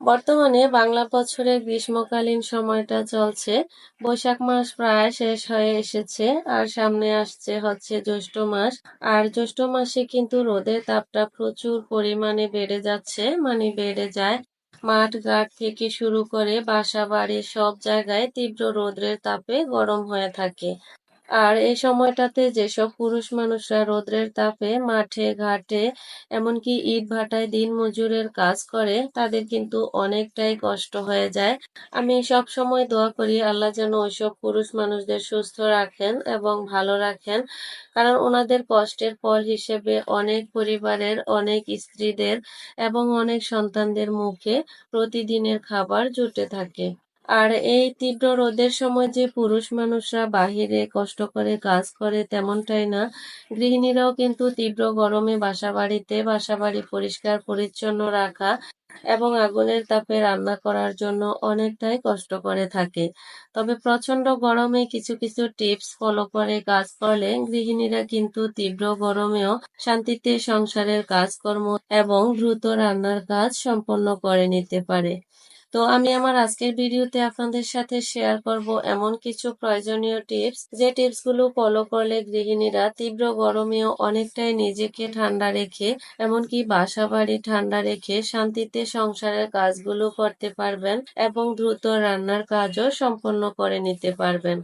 বর্তমানে বাংলা বছরের গ্রীষ্মকালীন সময়টা চলছে। বৈশাখ মাস প্রায় শেষ হয়ে এসেছে আর সামনে আসছে হচ্ছে জ্যৈষ্ঠ মাস। আর জ্যৈষ্ঠ মাসে কিন্তু রোদের তাপটা প্রচুর পরিমাণে বেড়ে যাচ্ছে মানে বেড়ে যায়। মাঠ ঘাট থেকে শুরু করে বাসা বাড়ি সব জায়গায় তীব্র রোদ্রের তাপে গরম হয়ে থাকে। আর এই সময়টাতে যেসব পুরুষ মানুষরা রোদ্রের তাপে মাঠে, ঘাটে, এমনকি ইট ভাটায় দিন মজুরের কাজ করে, তাদের কিন্তু অনেকটাই কষ্ট হয়ে যায়। আমি সব সময় দোয়া করি আল্লাহ যেন ওইসব পুরুষ মানুষদের সুস্থ রাখেন এবং ভালো রাখেন, কারণ ওনাদের কষ্টের ফল হিসেবে অনেক পরিবারের, অনেক স্ত্রীদের এবং অনেক সন্তানদের মুখে প্রতিদিনের খাবার জুটে থাকে। আর এই তীব্র রোদের সময় যে পুরুষ মানুষরা বাহিরে কষ্ট করে, কাজ করে তেমনটাই না। গৃহিণীরাও কিন্তু তীব্র গরমে বাসা বাড়িতে বাসা বাড়ি পরিষ্কার, পরিচ্ছন্ন রাখা এবং আগুনের তাপে রান্না করার জন্য অনেকটাই কষ্ট করে থাকে। তবে প্রচণ্ড গরমে কিছু কিছু টিপস ফলো করে, কাজ করলে গৃহিণীরা কিন্তু তীব্র গরমেও শান্তিতে সংসারের কাজকর্ম এবং দ্রুত রান্নার কাজ সম্পন্ন করে নিতে পারে। তো আমি আমার আজকের ভিডিওতে আপনাদের সাথে শেয়ার করব এমন কিছু প্রয়োজনীয় টিপস যে টিপসগুলো ফলো করলে গৃহিণীরা তীব্র গরমেও অনেকটাই নিজেকে ঠান্ডা রেখে, এমনকি বাসা বাড়ি ঠান্ডা রেখে শান্তিতে সংসারের কাজগুলো করতে পারবেন এবং দ্রুত রান্নার কাজও সম্পন্ন করে নিতে পারবেন।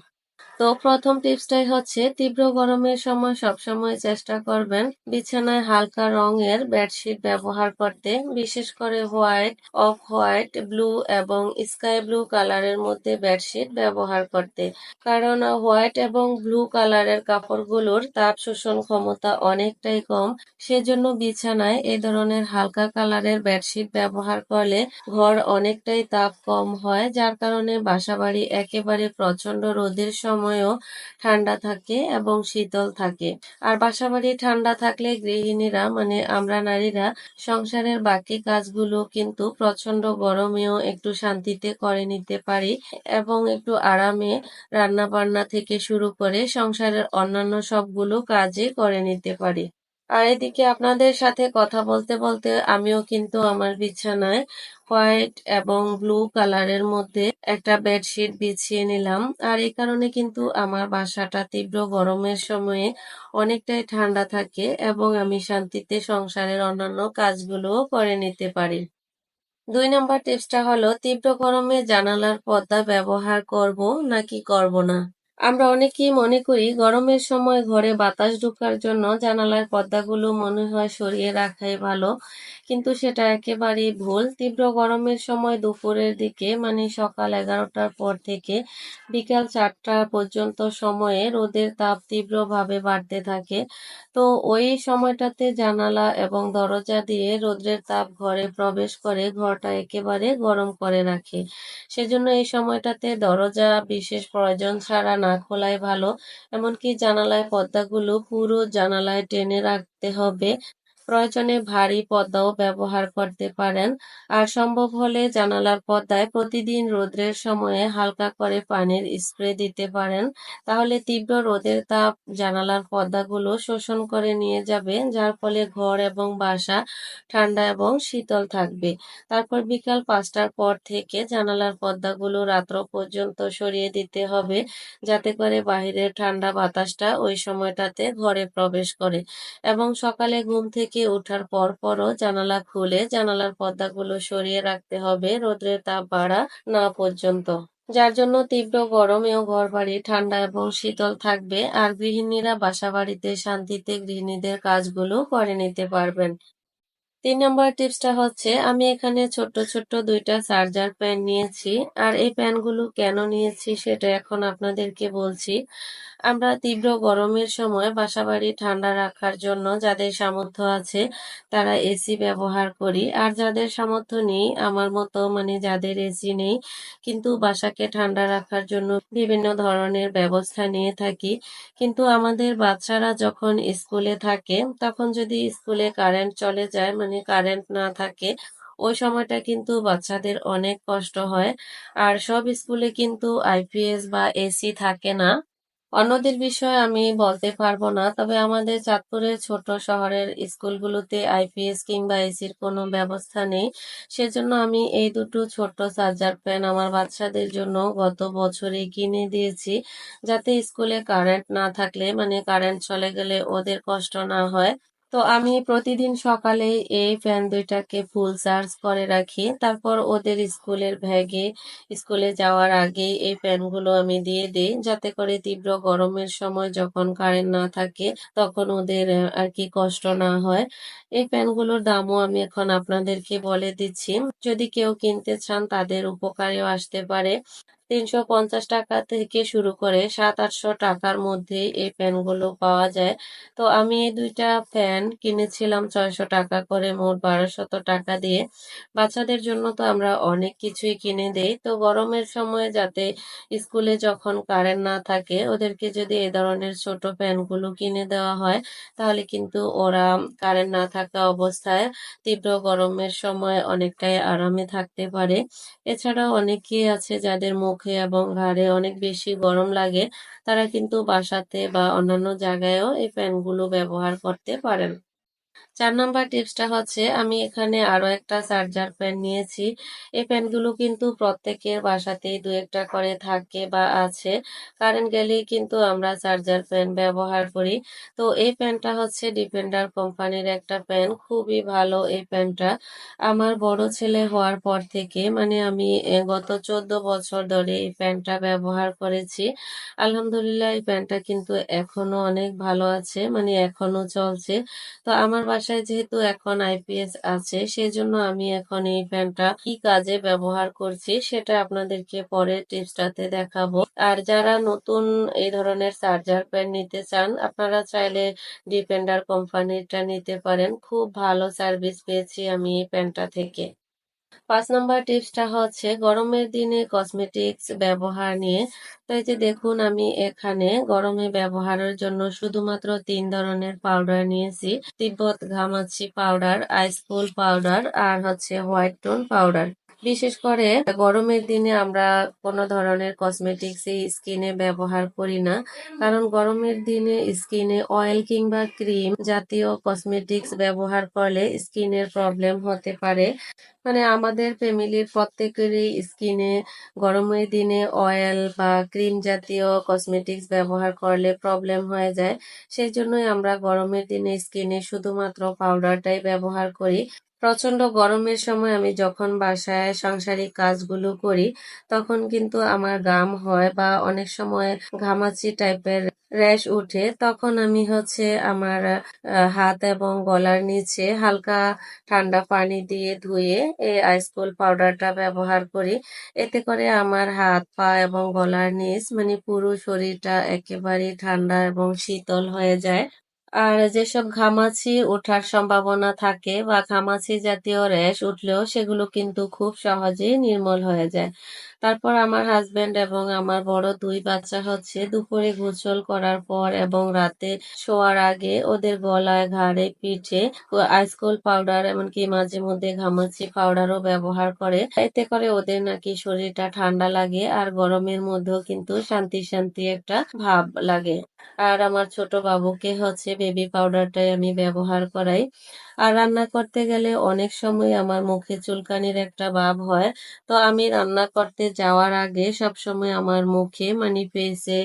তো প্রথম টিপসটাই হচ্ছে, তীব্র গরমের সময় সবসময় চেষ্টা করবেন বিছানায় হালকা রঙের বেডশিট ব্যবহার করতে, বিশেষ করে হোয়াইট, অফ হোয়াইট, ব্লু এবং স্কাই ব্লু কালারের মধ্যে বেডশিট ব্যবহার করতে। কারণ হোয়াইট এবং ব্লু কালারের কাপড়গুলোর তাপ শোষণ ক্ষমতা অনেকটাই কম, সেজন্য বিছানায় এই ধরনের হালকা কালারের বেডশিট ব্যবহার করলে ঘর অনেকটাই তাপ কম হয়, যার কারণে বাসাবাড়ি একেবারে প্রচণ্ড রোদের সময় সময়ও ঠান্ডা থাকে এবং শীতল থাকে। আর বাসাবাড়ি ঠান্ডা থাকলে গৃহিণীরা মানে আমরা নারীরা, সংসারের বাকি কাজগুলো কিন্তু প্রচণ্ড গরমেও একটু শান্তিতে করে নিতে পারি এবং একটু আরামে রান্না বান্না থেকে শুরু করে সংসারের অন্যান্য সবগুলো কাজে করে নিতে পারি। আর এদিকে আপনাদের সাথে কথা বলতে বলতে আমিও কিন্তু আমার বিছানায় হোয়াইট এবং ব্লু কালারের মধ্যে একটা বেডশিট বিছিয়ে নিলাম। আর এই কারণে কিন্তু আমার বাসাটা তীব্র গরমের সময়ে অনেকটাই ঠান্ডা থাকে এবং আমি শান্তিতে সংসারের অন্যান্য কাজগুলোও করে নিতে পারি। দুই নম্বর টিপসটা হলো, তীব্র গরমে জানালার পর্দা ব্যবহার করব নাকি করব না? আমরা অনেকেই মনে করি গরমের সময় ঘরে বাতাস ঢোকার জন্য জানালার পর্দাগুলো মনে হয় সরিয়ে রাখাই ভালো, কিন্তু সেটা একেবারেই ভুল। তীব্র গরমের সময় দুপুরের দিকে মানে সকাল এগারোটার পর থেকে বিকাল চারটা পর্যন্ত সময়ে রোদের তাপ তীব্রভাবে বাড়তে থাকে। তো ওই সময়টাতে জানালা এবং দরজা দিয়ে রোদ্রের তাপ ঘরে প্রবেশ করে ঘরটা একেবারে গরম করে রাখে। সেজন্য এই সময়টাতে দরজা বিশেষ প্রয়োজন ছাড়া না খোলাই ভালো। এমনকি জানালায় পর্দাগুলো পুরো জানালায় টেনে রাখতে হবে। প্রয়োজনে ভারী পর্দাও ব্যবহার করতে পারেন। আর সম্ভব হলে জানালার পর্দায় প্রতিদিন রোদ্রের সময়ে হালকা করে পানির স্প্রে দিতে পারেন। তাহলে তীব্র রোদের তাপ জানালার পর্দাগুলো শোষণ করে নিয়ে যাবে, যার ফলে ঘর এবং বাসা ঠান্ডা এবং শীতল থাকবে। তারপর বিকাল পাঁচটার পর থেকে জানালার পর্দাগুলো রাত্র পর্যন্ত সরিয়ে দিতে হবে, যাতে করে বাহিরের ঠান্ডা বাতাসটা ওই সময়টাতে ঘরে প্রবেশ করে। এবং সকালে ঘুম থেকে থেকে ওঠার পরপরও জানালা খুলে জানালার পর্দাগুলো সরিয়ে রাখতে হবে রোদ্রের তাপ বাড়া না পর্যন্ত। যার জন্য তীব্র গরমেও ঘর বাড়ি ঠান্ডা এবং শীতল থাকবে, আর গৃহিণীরা বাসা বাড়িতে শান্তিতে গৃহিণীদের কাজগুলো করে নিতে পারবেন। তিন নম্বর টিপসটা হচ্ছে, আমি এখানে ছোট্ট ছোট্ট দুইটা চার্জার প্যান নিয়েছি, আর এই প্যানগুলো কেন নিয়েছি সেটা এখন আপনাদেরকে বলছি। আমরা তীব্র গরমের সময় বাসাবাড়ি ঠান্ডা রাখার জন্য যাদের সামর্থ্য আছে তারা এসি ব্যবহার করি, আর যাদের সামর্থ্য নেই, আমার মতো মানে যাদের এসি নেই, কিন্তু বাসাকে ঠান্ডা রাখার জন্য বিভিন্ন ধরনের ব্যবস্থা নিয়ে থাকি। কিন্তু আমাদের বাচ্চারা যখন স্কুলে থাকে, তখন যদি স্কুলে কারেন্ট চলে যায় মানে কারেন্ট না থাকে, ওই সময়টা কিন্তু বাচ্চাদের অনেক কষ্ট হয়। আর সব স্কুলে কিন্তু আইপিএস বা এসি থাকে না। অন্যদের বিষয়ে আমি বলতে পারব না, তবে আমাদের চাঁদপুরের ছোট শহরের স্কুলগুলোতে আইপিএস কিংবা এসির কোনো ব্যবস্থা নেই। সেজন্য আমি এই দুটো ছোট চার্জার প্যান আমার বাচ্চাদের জন্য গত বছরে কিনে দিয়েছি, যাতে স্কুলে কারেন্ট না থাকলে মানে কারেন্ট চলে গেলে ওদের কষ্ট না হয়। তো আমি প্রতিদিন সকালে এই ফ্যান দুইটাকে ফুল চার্জ করে রাখি। তারপর ওদের স্কুলের ব্যাগে স্কুলে যাওয়ার আগেই এই ফ্যানগুলো আমি দিয়ে দিই, যাতে করে তীব্র গরমের সময় যখন কারেন্ট না থাকে তখন ওদের আর কি কষ্ট না হয়। এই ফ্যানগুলোর দামও আমি এখন আপনাদেরকে বলে দিচ্ছি। যদি কেউ কিনতে চান তাদের উপকারেও আসতে পারে। তিনশো পঞ্চাশ টাকা থেকে শুরু করে সাত আটশো টাকার মধ্যে এই ফ্যানগুলো পাওয়া যায়। তো আমি এই দুইটা ফ্যান কিনেছিলাম ছয়শো টাকা করে, মোট বারোশত টাকা দিয়ে। বাচ্চাদের জন্য তো আমরা অনেক কিছুই কিনে দেই। তো গরমের সময় যাতে স্কুলে যখন কারেন্ট না থাকে, ওদেরকে যদি এই ধরনের ছোট ফ্যানগুলো কিনে দেওয়া হয়, তাহলে কিন্তু ওরা কারেন্ট না থাকা অবস্থায় তীব্র গরমের সময় অনেকটাই আরামে থাকতে পারে। এছাড়াও অনেকেই আছে যাদের মুখে এবং ঘাড়ে অনেক বেশি গরম লাগে, তারা কিন্তু বাসাতে বা অন্যান্য জায়গায়ও এই ফ্যানগুলো ব্যবহার করতে পারেন। চার নাম্বার টিপসটা হচ্ছে, আমি এখানে আরও একটা চার্জার ফ্যান নিয়েছি। এই ফ্যানগুলো কিন্তু প্রত্যেকের বাসাতেই দু একটা করে থাকে বা আছে। কারেন্ট গেলেই কিন্তু আমরা চার্জার ফ্যান ব্যবহার করি। তো এই ফ্যানটা হচ্ছে ডিপেন্ডার কোম্পানির একটা ফ্যান খুবই ভালো এই ফ্যানটা আমার বড় ছেলে হওয়ার পর থেকে মানে আমি গত চোদ্দ বছর ধরে এই ফ্যানটা ব্যবহার করেছি। আলহামদুলিল্লাহ, এই ফ্যানটা কিন্তু এখনও অনেক ভালো আছে মানে এখনও চলছে। তো আমার বাসায় যেহেতু এখন আইপিএস আছে, সেজন্য আমি এখন এই ফ্যানটা কি কাজে ব্যবহার করছি সেটা আপনাদেরকে পরের টিপসটাতে দেখাবো। আর যারা নতুন এই ধরনের চার্জার প্যান নিতে চান, আপনারা চাইলে ডিপেন্ডার কোম্পানিটা নিতে পারেন। খুব ভালো সার্ভিস পেয়েছি আমি এই ফ্যানটা থেকে। পাঁচ নম্বর টিপসটা হচ্ছে গরমের দিনে কসমেটিক্স ব্যবহার নিয়ে। তো এই যে দেখুন, আমি এখানে গরমে ব্যবহারের জন্য শুধুমাত্র তিন ধরনের পাউডার নিয়েছি। তিব্বত ঘামাচি পাউডার আইসফুল পাউডার আর হচ্ছে হোয়াইট টোন পাউডার বিশেষ করে গরমের দিনে আমরা কোনো ধরনের কসমেটিক্স স্কিনে ব্যবহার করি না। কারণ গরমের দিনে স্কিনে অয়েল কিংবা ক্রিম জাতীয় কসমেটিক্স ব্যবহার করলে স্কিনের প্রবলেম হতে পারে। মানে আমাদের ফ্যামিলির প্রত্যেকেরই স্কিনে গরমের দিনে অয়েল বা ক্রিম জাতীয় কসমেটিক্স ব্যবহার করলে প্রবলেম হয়ে যায়। সেই জন্যই আমরা গরমের দিনে স্কিনে শুধুমাত্র পাউডারটাই ব্যবহার করি। প্রচণ্ড গরমের সময় আমি যখন বাসায় সাংসারিক কাজগুলো করি, তখন কিন্তু আমার গাম হয় বা অনেক সময় ঘামাচি টাইপের র্যাশ উঠে তখন আমি হচ্ছে আমার হাত এবং গলার নিচে হালকা ঠান্ডা পানি দিয়ে ধুয়ে এই আইসকুল পাউডারটা ব্যবহার করি। এতে করে আমার হাত পা এবং গলার নিচ মানে পুরো শরীরটা একেবারেই ঠান্ডা এবং শীতল হয়ে যায়। আর যেসব ঘামাচি ওঠার সম্ভাবনা থাকে বা ঘামাচি জাতীয় র্যাশ উঠলেও সেগুলো কিন্তু খুব সহজেই নির্মূল হয়ে যায়। তারপর আমার হাজবেন্ড এবং আমার বড় দুই বাচ্চা হচ্ছে দুপুরে গোসল করার পর এবং রাতে শোয়ার আগে ওদের গলায় ঘাড়ে পিঠে আইসকোল পাউডার এমনকি মাঝে মধ্যে ঘামাচি পাউডারও ব্যবহার করে। এতে করে ওদের নাকি শরীরটা ঠান্ডা লাগে আর গরমের মধ্যেও কিন্তু শান্তি শান্তি একটা ভাব লাগে। আর আমার ছোট বাবুকে হচ্ছে বেবি পাউডারটাই আমি ব্যবহার করাই। আর রান্না করতে গেলে অনেক সময় আমার মুখে চুলকানির একটা ভাব হয়। তো আমি রান্না করতে যাওয়ার আগে সবসময় আমার মুখে মানে ফেসে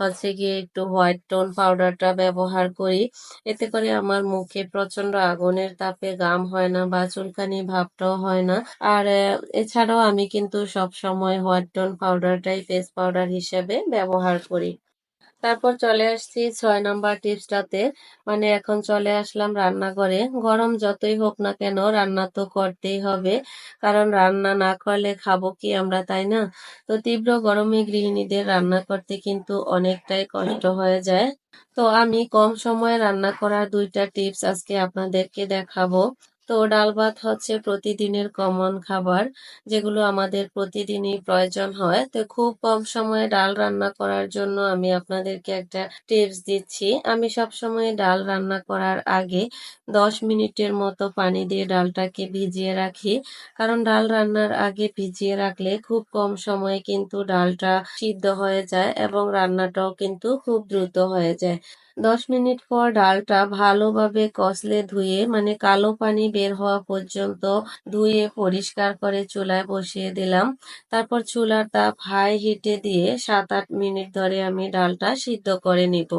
হচ্ছে গিয়ে একটু হোয়াইট টোন পাউডারটা ব্যবহার করি। এতে করে আমার মুখে প্রচণ্ড আগুনের তাপে গাম হয় না বা চুলকানি ভাবটাও হয় না। আর এছাড়াও আমি কিন্তু সব সময় হোয়াইট টোন পাউডারটাই ফেস পাউডার হিসেবে ব্যবহার করি। তারপর চলে আসছি ছয় নাম্বার টিপসটাতে। মানে এখন চলে আসলাম রান্নাঘরে। গরম যতই হোক না কেন রান্না তো করতেই হবে। কারণ রান্না না করলে খাব কি আমরা, তাই না? তো তীব্র গরমে গৃহিণীদের রান্না করতে কিন্তু অনেকটাই কষ্ট হয়ে যায়। তো আমি কম সময়ে রান্না করার দুইটা টিপস আজকে আপনাদেরকে দেখাবো। তো ডাল ভাত হচ্ছে প্রতিদিনের কমন খাবার, যেগুলো আমাদের প্রতিদিনই প্রয়োজন হয়। তো খুব কম সময়ে ডাল রান্না করার জন্য আমি আপনাদেরকে একটা টিপস দিচ্ছি। আমি সব সময় ডাল রান্না করার আগে দশ মিনিটের মতো পানি দিয়ে ডালটাকে ভিজিয়ে রাখি। কারণ ডাল রান্নার আগে ভিজিয়ে রাখলে খুব কম সময়ে কিন্তু ডালটা সিদ্ধ হয়ে যায় এবং রান্নাটাও কিন্তু খুব দ্রুত হয়ে যায়। দশ মিনিট পর ডালটা ভালোভাবে কষলে ধুয়ে মানে কালো পানি বের হওয়া পর্যন্ত ধুয়ে পরিষ্কার করে চুলায় বসিয়ে দিলাম। তারপর চুলার তাপ হাই হিটে দিয়ে সাত আট মিনিট ধরে আমি ডালটা সিদ্ধ করে নিব।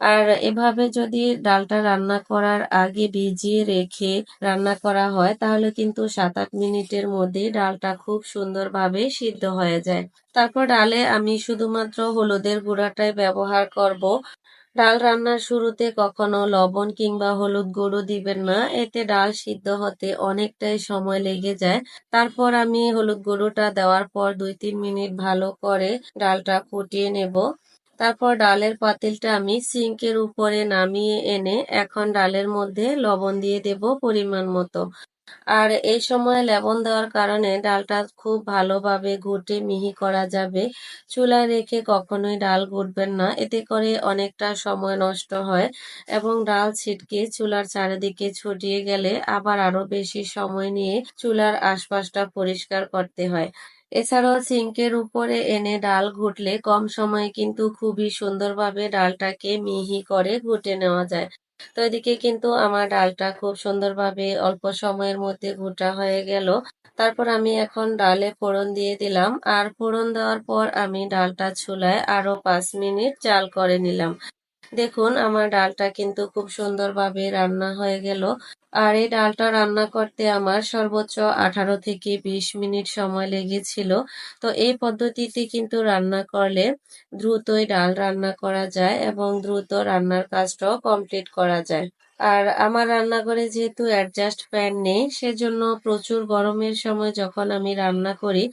আর এভাবে যদি ডালটা রান্না করার আগে ভিজিয়ে রেখে রান্না করা হয়, তাহলে কিন্তু সাত আট মিনিটের মধ্যে ডালটা খুব সুন্দরভাবে সিদ্ধ হয়ে যায়। তারপর ডালে আমি শুধুমাত্র হলুদের গুঁড়াটাই ব্যবহার করব। ডাল রান্নার শুরুতে কখনো লবণ কিংবা হলুদ গুঁড়ো দিবেন না। এতে ডাল সিদ্ধ হতে অনেকটাই সময় লেগে যায়। তারপর আমি হলুদ গুঁড়োটা দেওয়ার পর দুই তিন মিনিট ভালো করে ডালটা ফুটিয়ে নেব। তারপর ডালের পাতিলটা আমি সিঙ্কের উপরে নামিয়ে এনে এখন ডালের মধ্যে লবণ দিয়ে দেব পরিমাণ মতো। আর এই সময় লবণ দেওয়ার কারণে ডালটা খুব ভালোভাবে ঘুটে মিহি করা যাবে। চুলায় রেখে কখনোই ডাল ঘুটবেন না, এতে করে অনেকটা সময় নষ্ট হয় এবং ডাল ছিটকে চুলার চারিদিকে ছড়িয়ে গেলে আবার আরও বেশি সময় নিয়ে চুলার আশপাশটা পরিষ্কার করতে হয়। এছাড়াও সিঙ্কের উপরে এনে ডাল ঘুটলে কম সময়ে কিন্তু খুবই সুন্দরভাবে ডালটাকে মিহি করে ঘুটে নেওয়া যায়। তো এদিকে কিন্তু আমার ডালটা খুব সুন্দরভাবে অল্প সময়ের মধ্যে গোটা হয়ে গেল। তারপর আমি এখন ডালে ফোড়ন দিয়ে দিলাম। আর ফোড়ন দেওয়ার পর আমি ডালটা ছুলায় আরও পাঁচ মিনিট চাল করে নিলাম। দেখুন, আমার ডালটা কিন্তু খুব সুন্দরভাবে রান্না হয়ে গেল। আর এই ডালটা রান্না করতে আমার সর্বোচ্চ আঠারো থেকে বিশ মিনিট সময় লেগেছিল। তো এই পদ্ধতিতে কিন্তু রান্না করলে দ্রুতই ডাল রান্না করা যায় এবং দ্রুত রান্নার কাজটাও কমপ্লিট করা যায়। আর আমার রান্নাঘরে যেহেতু অ্যাডজাস্ট ফ্যান নেই, সেজন্য প্রচুর গরমের সময় যখন আমি রান্না করি,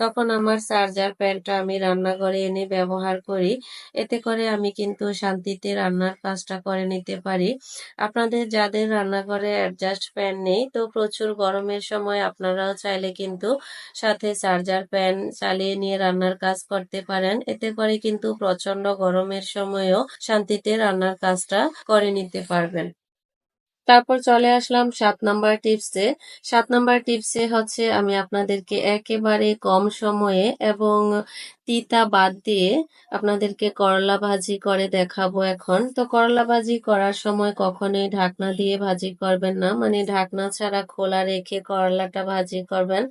তখন আমার চার্জার ফ্যানটা আমি রান্নাঘরে এনে ব্যবহার করি। এতে করে আমি কিন্তু শান্তিতে রান্নার কাজটা করে নিতে পারি। আপনাদের যাদের রান্নাঘরে অ্যাডজাস্ট ফ্যান নেই, তো প্রচুর গরমের সময় আপনারাও চাইলে কিন্তু সাথে চার্জার ফ্যান চালিয়ে নিয়ে রান্নার কাজ করতে পারেন। এতে করে কিন্তু প্রচণ্ড গরমের সময়ও শান্তিতে রান্নার কাজটা করে নিতে পারবেন। তারপর চলে আসলাম সাত নাম্বার টিপসে সাত নাম্বার টিপসে হচ্ছে আমি আপনাদেরকে একেবারে কম সময়ে এবং তিতা বাদ দিয়ে আপনাদেরকে করলা ভাজি করে দেখাবো এখন। তো করলা ভাজি করার সময় কখনোই ঢাকনা দিয়ে ভাজি করবেন না। মানে ঢাকনা ছাড়া খোলা রেখে করলাটা ভাজি করবেন।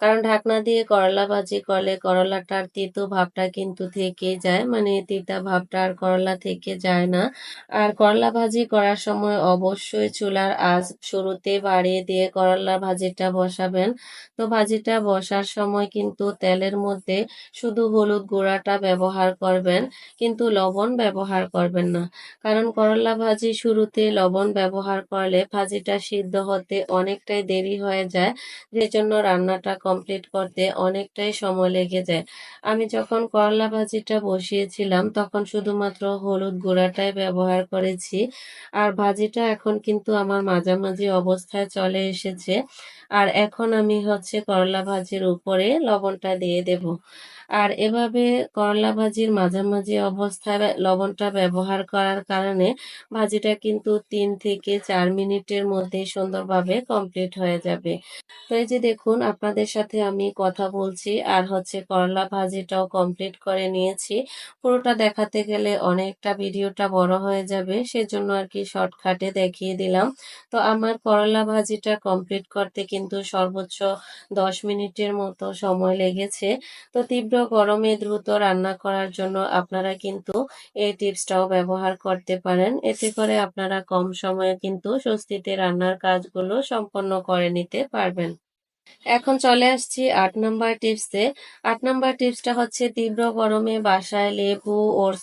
কারণ ঢাকনা দিয়ে করলা ভাজি করলে করলাটার তিতো ভাবটা কিন্তু থেকে যায়। মানে তিতা ভাবটা আর করলা থেকে যায় না। আর করলা ভাজি করার সময় অবশ্যই চুলার আজ শুরুতে বাড়িয়ে দিয়ে করলা ভাজিটা বসাবেন। তো ভাজিটা বসার সময় কিন্তু তেলের মধ্যে শুধু হলুদ গুঁড়াটা ব্যবহার করবেন, কিন্তু লবণ ব্যবহার করবেন না। কারণ করলা ভাজি শুরুতে লবণ ব্যবহার করলে ভাজিটা সিদ্ধ হতে অনেকটাই দেরি হয়ে যায় যে জন্য রান্নাটা কমপ্লিট করতে অনেকটাই সময় লেগে যায়। আমি যখন করলা ভাজিটা বসিয়েছিলাম, তখন শুধুমাত্র হলুদ গুঁড়াটাই ব্যবহার করেছি। আর ভাজিটা এখন কিন্তু আমার মাঝামাঝি অবস্থায় চলে এসেছে। আর এখন আমি হচ্ছে করলা ভাজির উপরে লবণটা দিয়ে দেব। আর এভাবে করলা ভাজির মাঝামাঝি অবস্থায় লবণটা ব্যবহার করার কারণে ভাজিটা কিন্তু তিন থেকে চার মিনিটের মধ্যে সুন্দরভাবে কমপ্লিট হয়ে যাবে। তো এই যে দেখুন, আপনাদের সাথে আমি কথা বলছি আর হচ্ছে করলা ভাজিটাও কমপ্লিট করে নিয়েছি। পুরোটা দেখাতে গেলে অনেকটা ভিডিওটা বড় হয়ে যাবে, সেজন্য আর কি শর্টকাটে দেখিয়ে দিলাম। তো আমার করলা ভাজিটা কমপ্লিট করতে কিন্তু সর্বোচ্চ দশ মিনিটের মতো সময় লেগেছে। তো তীব্র গরমে দ্রুত রান্না করার জন্য আপনারা কিন্তু এই টিপসটাও ব্যবহার করতে পারেন। এতে করে আপনারা কম সময়ে কিন্তু স্বস্তিতে রান্নার কাজগুলো সম্পন্ন করে নিতে পারবেন। এখন চলে আসছি আট নাম্বার টিপসে। আট নাম্বার টিপসটা হচ্ছে তীব্র গরমে বাসায় লেবু ওর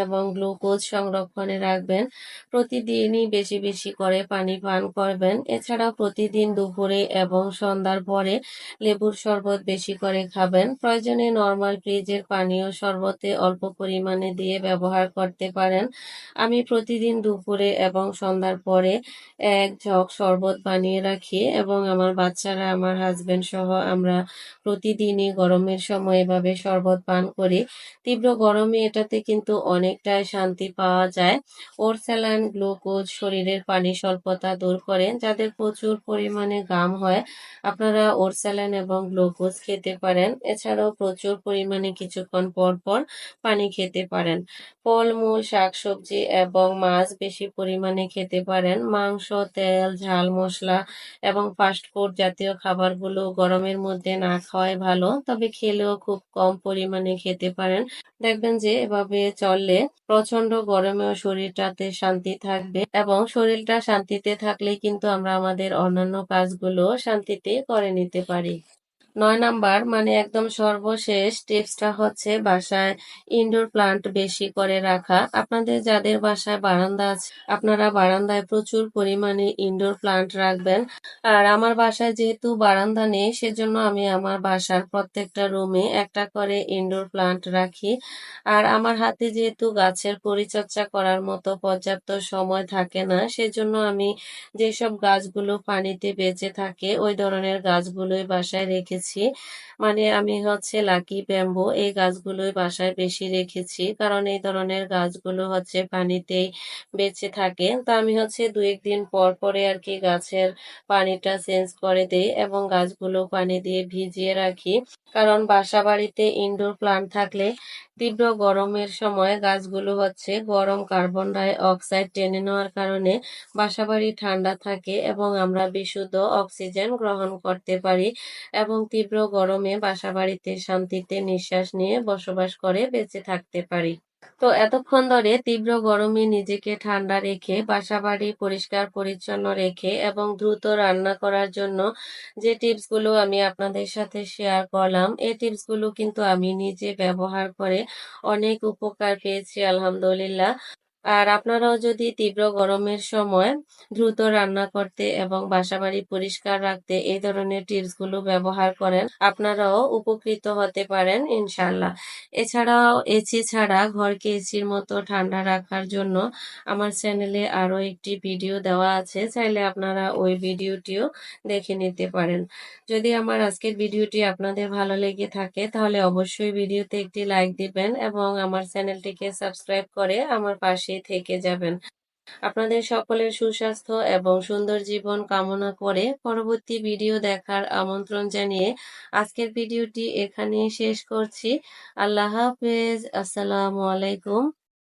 এবং গ্লুকোজ সংরক্ষণে রাখবেন। প্রতিদিনই বেশি বেশি করে পানি পান করবেন। এছাড়াও প্রতিদিন দুপুরে এবং সন্ধ্যার পরে লেবুর শরবত বেশি করে খাবেন। প্রয়োজনে নর্মাল ফ্রিজের পানীয় শরবতে অল্প পরিমাণে দিয়ে ব্যবহার করতে পারেন। আমি প্রতিদিন দুপুরে এবং সন্ধ্যার পরে এক জগ শরবত বানিয়ে রাখি এবং আমার বাচ্চারা আমার হাজবেন্ড সহ আমরা প্রতিদিনই গরমের সময় এভাবে শরবত পান করি। তীব্র গরমে এটাতে কিন্তু অনেকটাই শান্তি পাওয়া যায়। ওর স্যালাইন গ্লুকোজ, শরীরের পানি স্বল্পতা দূর করে যাদের প্রচুর পরিমাণে গাম হয়। আপনারা ওর স্যালাইন এবং গ্লুকোজ খেতে পারেন। এছাড়াও প্রচুর পরিমাণে কিছুক্ষণ পর পর পানি খেতে পারেন। ফলমূল, শাকসবজি এবং মাছ বেশি পরিমাণে খেতে পারেন। মাংস, তেল, ঝাল, মশলা এবং ফাস্টফুড জাতীয় খাবারগুলো গরমের মধ্যে না খাওয়াই ভালো, তবে খেলেও খুব কম পরিমাণে খেতে পারেন। দেখবেন যে এভাবে চললে প্রচণ্ড গরমেও শরীরটাতে শান্তি থাকবে এবং শরীরটা শান্তিতে থাকলে কিন্তু আমরা আমাদের অন্যান্য কাজগুলো শান্তিতে করে নিতে পারি। নয় নাম্বার মানে একদম সর্বশেষ টিপসটা হচ্ছে বাসায় ইনডোর প্লান্ট বেশি করে রাখা। আপনাদের যাদের বাসায় বারান্দা আছে, আপনারা বারান্দায় প্রচুর পরিমাণে ইনডোর প্লান্ট রাখবেন। আর আমার বাসায় যেহেতু বারান্দা নেই, সেজন্য আমি আমার বাসার প্রত্যেকটা রুমে একটা করে ইনডোর প্লান্ট রাখি। আর আমার হাতে যেহেতু গাছের পরিচর্যা করার মতো পর্যাপ্ত সময় থাকে না, সেজন্য আমি যেসব গাছগুলো পানিতে বেঁচে থাকে, ওই ধরনের গাছগুলোই বাসায় রেখেছি। রেখেছি মানে আমি হচ্ছে লাকি ব্যাম্বো, এই গাছগুলোই বাসায় বেশি রেখেছি। কারণ এই ধরনের গাছগুলো হচ্ছে পানিতেই বেঁচে থাকে। তো আমি হচ্ছে দু একদিন পর পরে আর কি গাছের পানিটা চেঞ্জ করে দিই এবং গাছগুলো পানি দিয়ে ভিজিয়ে রাখি। কারণ বাসা বাড়িতে ইনডোর প্লান্ট থাকলে তীব্র গরমের সময় গাছগুলো হচ্ছে গরম কার্বন ডাই অক্সাইড টেনে নেওয়ার কারণে বাসাবাড়ি ঠান্ডা থাকে এবং আমরা বিশুদ্ধ অক্সিজেন গ্রহণ করতে পারি এবং তীব্র গরমে বাসাবাড়িতে শান্তিতে নিঃশ্বাস নিয়ে বসবাস করে বেঁচে থাকতে পারি। তো এতক্ষণ ধরে তীব্র গরমে নিজেকে ঠান্ডা রেখে, বাসাবাড়ি পরিষ্কার পরিচ্ছন্ন রেখে এবং দ্রুত রান্না করার জন্য যে টিপসগুলো আমি আপনাদের সাথে শেয়ার করলাম এই টিপসগুলো কিন্তু আমি নিজে ব্যবহার করে অনেক উপকার পেয়েছি, আলহামদুলিল্লাহ। আর আপনারাও যদি তীব্র গরমের সময় দ্রুত রান্না করতে এবং বাসাবাড়ি পরিষ্কার রাখতে এই ধরনের টিপসগুলো ব্যবহার করেন, আপনারাও উপকৃত হতে পারেন ইনশাল্লাহ এছাড়াও এসি ছাড়া ঘরকে এসির মতো ঠান্ডা রাখার জন্য আমার চ্যানেলে আরও একটি ভিডিও দেওয়া আছে, চাইলে আপনারা ওই ভিডিওটিও দেখে নিতে পারেন। যদি আমার আজকের ভিডিওটি আপনাদের ভালো লেগে থাকে, তাহলে অবশ্যই ভিডিওতে একটি লাইক দিবেন এবং আমার চ্যানেলটিকে সাবস্ক্রাইব করে আমার পাশে থেকে যাবেন। আপনাদের সকলের সুস্বাস্থ্য এবং সুন্দর জীবন কামনা করে পরবর্তী ভিডিও দেখার আমন্ত্রণ জানিয়ে আজকের ভিডিওটি এখানে শেষ করছি। আল্লাহ হাফেজ। আসসালামু আলাইকুম।